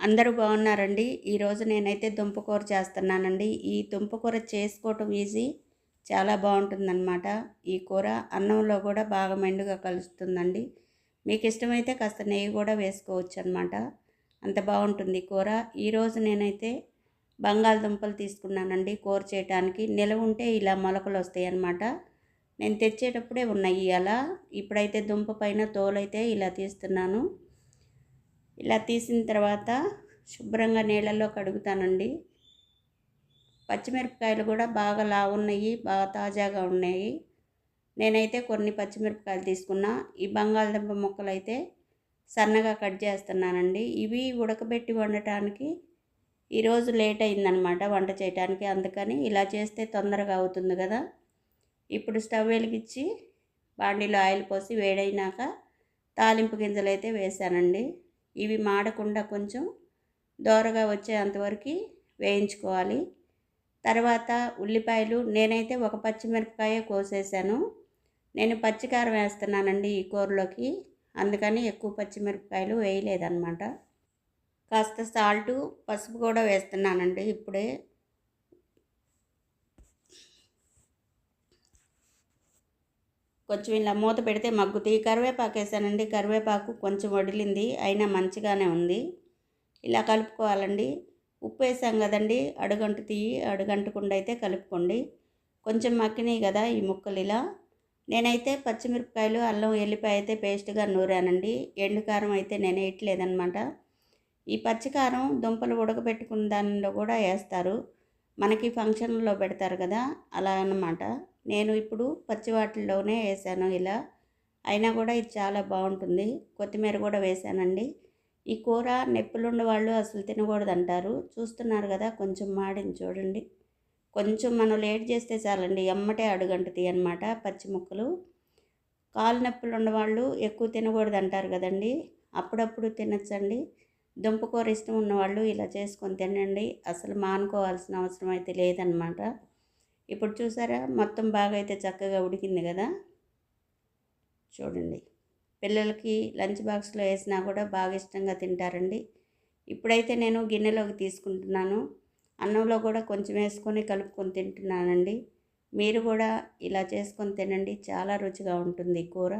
అందరూ బాగున్నారండి. ఈరోజు నేనైతే దుంపకూర చేస్తున్నానండి. ఈ దుంపకూర చేసుకోవటం ఈజీ చాలా బాగుంటుందన్నమాట. ఈ కూర అన్నంలో కూడా బాగా మెండుగా కలుస్తుందండి. మీకు ఇష్టమైతే కాస్త నెయ్యి కూడా వేసుకోవచ్చు అనమాట అంత బాగుంటుంది కూర. ఈరోజు నేనైతే బంగాళదుంపలు తీసుకున్నానండి కూర చేయడానికి నిలవ ఉంటే ఇలా మొలకలు వస్తాయి అన్నమాట నేను తెచ్చేటప్పుడే ఉన్నాయి అలా ఇప్పుడైతే దుంప పైన తోలైతే ఇలా తీస్తున్నాను. ఇలా తీసిన తర్వాత శుభ్రంగా నీళ్ళల్లో కడుగుతానండి పచ్చిమిరపకాయలు కూడా బాగా లావున్నాయి బాగా తాజాగా ఉన్నాయి. నేనైతే కొన్ని పచ్చిమిరపకాయలు తీసుకున్నా. ఈ బంగాళదుంప ముక్కలు అయితే సన్నగా కట్ చేస్తున్నానండి. ఇవి ఉడకబెట్టి వండటానికి ఈరోజు లేట్ అయిందనమాట వంట చేయడానికి అందుకని ఇలా చేస్తే తొందరగా అవుతుంది కదా. ఇప్పుడు స్టవ్ వెలిగించి బాండీలో ఆయిల్ పోసి వేడైనాక తాలింపు గింజలు అయితే వేసానండి ఇవి మాడకుండా కొంచెం దోరగా వచ్చేంతవరకు వేయించుకోవాలి. తర్వాత ఉల్లిపాయలు నేనైతే ఒక పచ్చిమిరపకాయ కోసేసాను. నేను పచ్చికారం వేస్తున్నానండి ఈ కూరలోకి. అందుకని ఎక్కువ పచ్చిమిరపకాయలు వేయలేదన్నమాట. కాస్త సాల్టు పసుపు కూడా వేస్తున్నానండి ఇప్పుడే. కొంచెం ఇలా మూత పెడితే మగ్గుతాయి కరివేపాకు వేసానండి. కరివేపాకు కొంచెం వడిలింది. అయినా మంచిగానే ఉంది. ఇలా కలుపుకోవాలండి. ఉప్పు వేసాం కదండి. అడుగంటు తీయి అడుగంటకుండా అయితే కలుపుకోండి. కొంచెం మక్కినాయి కదా ఈ ముక్కలు ఇలా. నేనైతే పచ్చిమిరపకాయలు అల్లం ఎల్లిపాయ అయితే పేస్ట్గా నూరానండి. ఎండుకారం అయితే నేను వేయట్లేదనమాట ఈ పచ్చికారం దుంపలు ఉడకబెట్టుకున్న దానిలో కూడా వేస్తారు. మనకి ఫంక్షన్లో పెడతారు కదా. అలా అన్నమాట. నేను ఇప్పుడు పచ్చి వాటిల్లోనే వేసాను ఇలా. అయినా కూడా ఇది చాలా బాగుంటుంది. కొత్తిమీర కూడా వేసానండి. ఈ కూర నొప్పులున్న వాళ్ళు అసలు తినకూడదు అంటారు చూస్తున్నారు కదా కొంచెం మాడింది చూడండి. కొంచెం మనం లేట్ చేస్తే చాలండి ఎమ్మటే అడుగంటది అనమాట పచ్చి ముక్కలు. కాలు నొప్పులు ఉన్నవాళ్ళు ఎక్కువ తినకూడదు అంటారు కదండి. అప్పుడప్పుడు తినచ్చండి. దుంపకూర ఇష్టం ఉన్నవాళ్ళు ఇలా చేసుకొని తినండి. అసలు మానుకోవాల్సిన అవసరం అయితే లేదనమాట ఇప్పుడు చూసారా? మొత్తం బాగా అయితే చక్కగా ఉడికింది కదా? చూడండి. పిల్లలకి లంచ్ బాక్స్లో వేసినా కూడా బాగా ఇష్టంగా తింటారండి. ఇప్పుడైతే నేను గిన్నెలోకి తీసుకుంటున్నాను. అన్నంలో కూడా కొంచెం వేసుకొని కలుపుకొని తింటున్నానండి. మీరు కూడా ఇలా చేసుకొని తినండి. చాలా రుచిగా ఉంటుంది కూర.